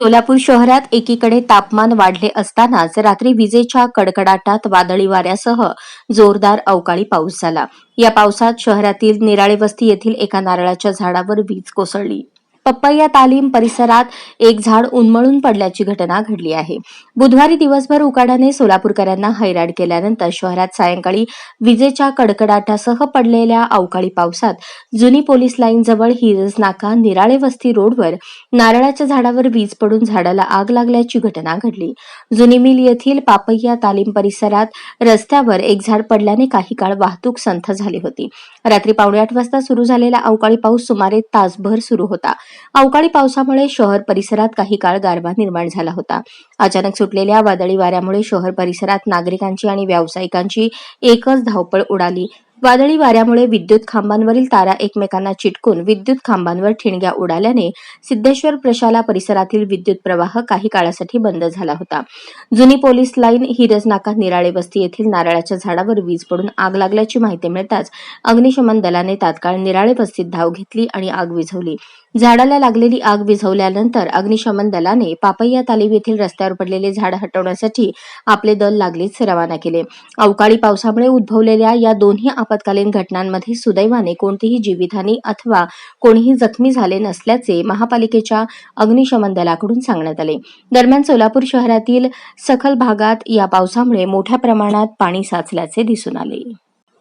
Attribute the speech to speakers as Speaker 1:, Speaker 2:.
Speaker 1: सोलापूर शहरात एकीकडे तापमान वाढले असतानाच रात्री विजेच्या कडकडाटात वादळी वाऱ्यासह जोरदार अवकाळी पाऊस झाला. या पावसात शहरातील निराळे वस्ती येथील एका नारळाच्या झाडावर वीज कोसळली. पप्पैया तालीम परिसरात एक झाड उन्मळून पडल्याची घटना घडली आहे. बुधवारी दिवसभर उकाड्याने सोलापूरकरांना हैराण केल्यानंतर शहरात सायंकाळी विजेच्या कडकडाटासह पडलेल्या अवकाळी पावसात जुनी पोलीस लाईन जवळ हिरज नाका निराळे वस्ती रोडवर नारळाच्या झाडावर वीज पडून झाडाला आग लागल्याची घटना घडली. जुनी मिल येथील पापय्या तालीम परिसरात रस्त्यावर एक झाड पडल्याने काही काळ वाहतूक संथ झाली होती. रात्री पावणे आठ वाजता सुरू झालेला अवकाळी पाऊस सुमारे तासभर सुरू होता. अवकाळी पावसामुळे शहर परिसरात काही काळ गारवा निर्माण झाला होता. अचानक सुटलेल्या वादळी वाऱ्यामुळे शहर परिसरात नागरिकांची आणि व्यावसायिकांची एकच धावपळ उडाली. वादळी वाऱ्यामुळे विद्युत खांबांवरील तारा एकमेकांना चिटकून विद्युत खांबांवर ठिणग्या उडाल्याने सिद्धेश्वर प्रशाला परिसरातील विद्युत प्रवाह काही काळासाठी बंद झाला होता. जुनी पोलीस लाईन हिरज नाका निराळे वस्ती येथील नारळाच्या झाडावर वीज पडून आग लागल्याची माहिती मिळताच अग्निशमन दलाने तात्काळ निराळे वस्तीत धाव घेतली आणि आग विझवली. झाडाला लागलेली आग विझवल्यानंतर अग्निशमन दलाने पापय्या तालीम येथील रस्त्यावर पडलेले झाड हटवण्यासाठी आपले दल लागलीच रवाना केले. अवकाळी पावसामुळे उद्भवलेल्या या दोन्ही आपत्कालीन घटनांमध्ये सुदैवाने कोणतीही जीवितहानी अथवा कोणीही जखमी झाले नसल्याचे महापालिकेच्या अग्निशमन दलाकडून सांगण्यात आले. दरम्यान सोलापूर शहरातील सखल भागात या पावसामुळे मोठ्या प्रमाणात पाणी साचल्याचे दिसून आले.